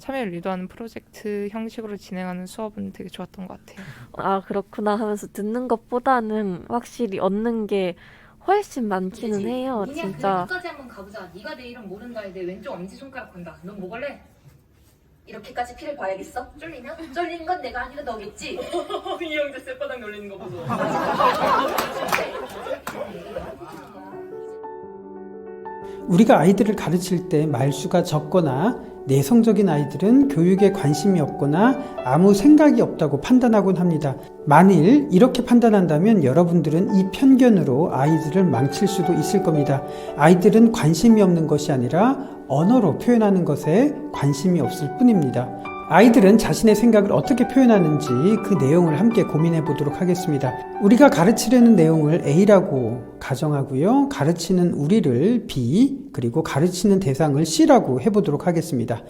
참여를 유도하는 프로젝트 형식으로 진행하는 수업은 되게 좋았던 것 같아요. 아, 그렇구나 하면서 듣는 것보다는 확실히 얻는 게 훨씬 많기는 해요, 그냥 진짜. 끝까지 한번 가보자. 네가 내 이름 모른다에 내 왼쪽 엄지 손가락 건다. 넌뭐 걸래? 이렇게까지 피를 봐야겠어? 쫄리냐? 쫄린 건 내가 아니라 너겠지. 이 형제 쌔바닥 놀리는 거 보소. 우리가 아이들을 가르칠 때 말수가 적거나 내성적인 아이들은 교육에 관심이 없거나 아무 생각이 없다고 판단하곤 합니다. 만일 이렇게 판단한다면 여러분들은 이 편견으로 아이들을 망칠 수도 있을 겁니다. 아이들은 관심이 없는 것이 아니라 언어로 표현하는 것에 관심이 없을 뿐입니다. 아이들은 자신의 생각을 어떻게 표현하는지 그 내용을 함께 고민해 보도록 하겠습니다. 우리가 가르치려는 내용을 A라고 가정하고요. 가르치는 우리를 B, 그리고 가르치는 대상을 C라고 해보도록 하겠습니다.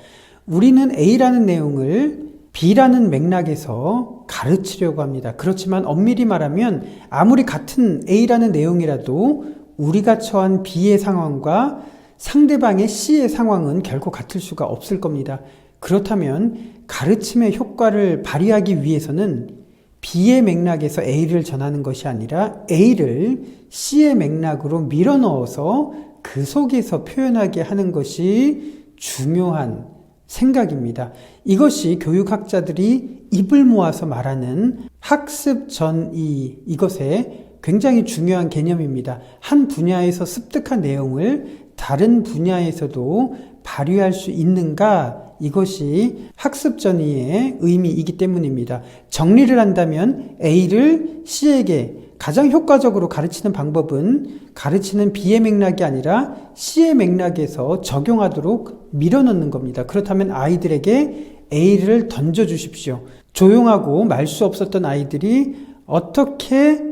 우리는 A라는 내용을 B라는 맥락에서 가르치려고 합니다. 그렇지만 엄밀히 말하면 아무리 같은 A라는 내용이라도 우리가 처한 B의 상황과 상대방의 C의 상황은 결코 같을 수가 없을 겁니다. 그렇다면 가르침의 효과를 발휘하기 위해서는 B의 맥락에서 A를 전하는 것이 아니라 A를 C의 맥락으로 밀어 넣어서 그 속에서 표현하게 하는 것이 중요한 생각입니다. 이것이 교육학자들이 입을 모아서 말하는 학습 전이 이것의 굉장히 중요한 개념입니다. 한 분야에서 습득한 내용을 다른 분야에서도 발휘할 수 있는가? 이것이 학습 전이의 의미이기 때문입니다. 정리를 한다면 A를 C에게 가장 효과적으로 가르치는 방법은 가르치는 B의 맥락이 아니라 C의 맥락에서 적용하도록 밀어넣는 겁니다. 그렇다면 아이들에게 A를 던져 주십시오. 조용하고 말 수 없었던 아이들이 어떻게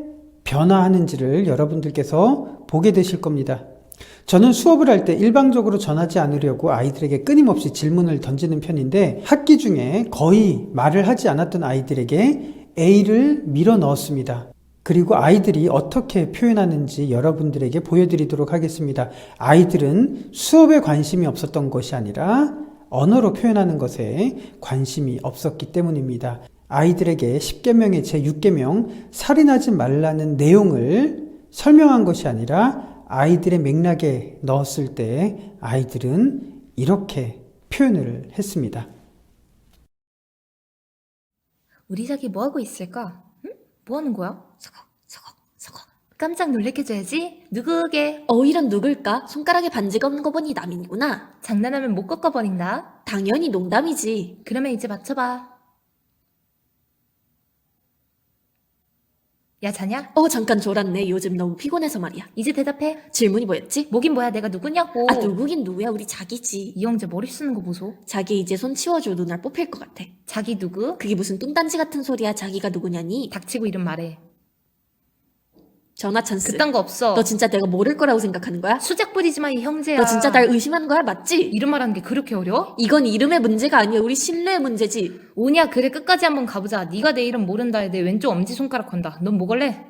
변화하는지를 여러분들께서 보게 되실 겁니다. 저는 수업을 할 때 일방적으로 전하지 않으려고 아이들에게 끊임없이 질문을 던지는 편인데 학기 중에 거의 말을 하지 않았던 아이들에게 A를 밀어 넣었습니다. 그리고 아이들이 어떻게 표현하는지 여러분들에게 보여드리도록 하겠습니다. 아이들은 수업에 관심이 없었던 것이 아니라 언어로 표현하는 것에 관심이 없었기 때문입니다. 아이들에게 10계명의 제 6계명 살인하지 말라는 내용을 설명한 것이 아니라 아이들의 맥락에 넣었을 때 아이들은 이렇게 표현을 했습니다. 우리 자기 뭐 하고 있을까? 응? 뭐 하는 거야? 서거, 서거, 서거. 깜짝 놀래켜줘야지. 누구게? 어, 이런 누굴까? 손가락에 반지가 없는 거 보니 남인이구나. 장난하면 못 꺾어버린다. 당연히 농담이지. 그러면 이제 맞춰봐. 야 자냐? 어, 잠깐 졸았네. 요즘 너무 피곤해서 말이야. 이제 대답해. 질문이 뭐였지? 뭐긴 뭐야 내가 누구냐고. 아, 누구긴 누구야. 우리 자기지. 이 형제 머리 쓰는 거 보소. 자기 이제 손 치워줘. 눈알 뽑힐 것 같아. 자기 누구? 그게 무슨 뚱딴지 같은 소리야. 자기가 누구냐니? 닥치고 이름 말해. 전화 찬스. 그딴 거 없어. 너 진짜 내가 모를 거라고 생각하는 거야? 수작 부리지 마 이 형제야. 너 진짜 날 의심하는 거야? 맞지? 이름 말하는 게 그렇게 어려워? 이건 이름의 문제가 아니야. 우리 신뢰의 문제지. 오냐 그래 끝까지 한번 가보자. 네가 내 이름 모른다에 내 왼쪽 엄지 손가락 건다. 넌 뭐 걸래?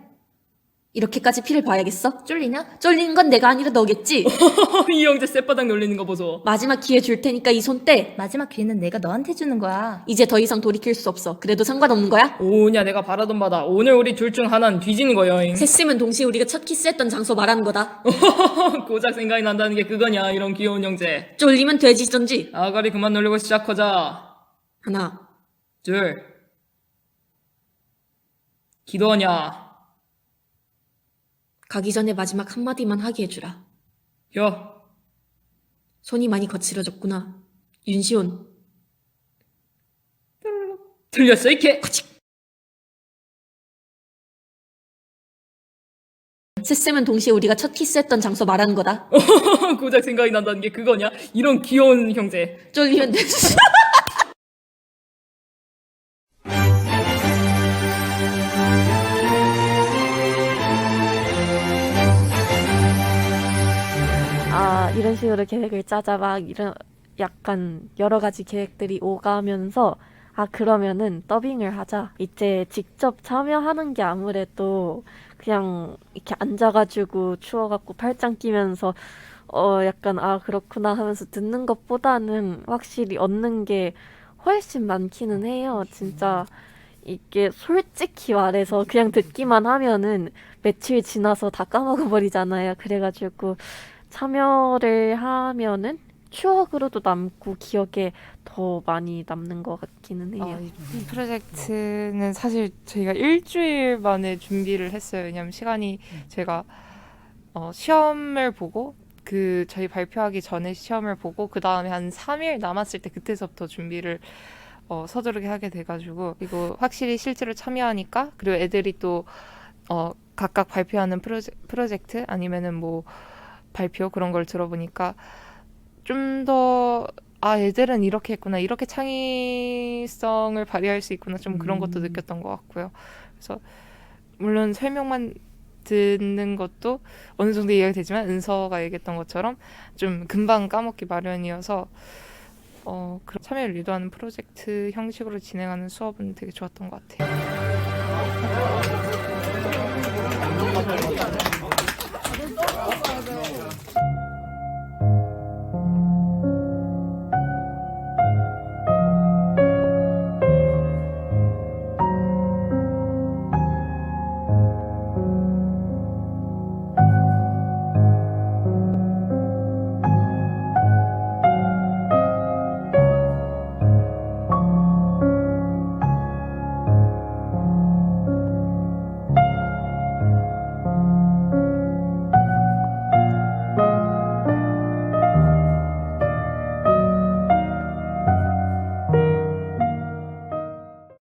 이렇게까지 피를 봐야겠어? 쫄리냐? 쫄린 건 내가 아니라 너겠지? 이 형제 쌔바닥 놀리는 거 보소. 마지막 기회 줄 테니까 이 손 떼. 마지막 기회는 내가 너한테 주는 거야. 이제 더 이상 돌이킬 수 없어. 그래도 상관없는 거야? 오냐 내가 바라던 바다. 오늘 우리 둘 중 하나는 뒤지는 거여잉. 셋으면 동시에 우리가 첫 키스했던 장소 말하는 거다. 고작 생각이 난다는 게 그거냐 이런 귀여운 형제. 쫄리면 돼지던지. 아가리 그만 놀리고 시작하자. 하나, 둘. 기도하냐. 가기 전에 마지막 한마디만 하게 해주라. 혀. 손이 많이 거칠어졌구나. 윤시온, 틀렸어 이케. 셋으면 동시에 우리가 첫 키스했던 장소 말하는 거다. 고작 생각이 난다는 게 그거냐 이런 귀여운 형제. 쫄리면 돼지. 아, 이런 식으로 계획을 짜자 막 이런 약간 여러 가지 계획들이 오가면서 아, 그러면은 더빙을 하자. 이제 직접 참여하는 게 아무래도 그냥 이렇게 앉아가지고 추워갖고 팔짱 끼면서 어 약간 아 그렇구나 하면서 듣는 것보다는 확실히 얻는 게 훨씬 많기는 해요. 진짜 이게 솔직히 말해서 그냥 듣기만 하면은 며칠 지나서 다 까먹어 버리잖아요. 그래가지고 참여를 하면은 추억으로도 남고 기억에 더 많이 남는 것 같기는 해요. 아, 이 프로젝트는 사실 저희가 일주일 만에 준비를 했어요. 왜냐면 시간이 제가 어, 시험을 보고 그 저희 발표하기 전에 시험을 보고 그 다음에 한 3일 남았을 때 그때서부터 준비를 어, 서두르게 하게 돼가지고 그리고 확실히 실제로 참여하니까 그리고 애들이 또 어, 각각 발표하는 프로젝, 프로젝트 아니면은 뭐 발표 그런 걸 들어보니까 좀 더 아, 애들은 이렇게 했구나. 이렇게 창의성을 발휘할 수 있구나. 좀 그런 것도 음. 느꼈던 것 같고요. 그래서 물론 설명만 듣는 것도 어느 정도 이해가 되지만 은서가 얘기했던 것처럼 좀 금방 까먹기 마련이어서 어, 그런 참여를 유도하는 프로젝트 형식으로 진행하는 수업은 되게 좋았던 것 같아요.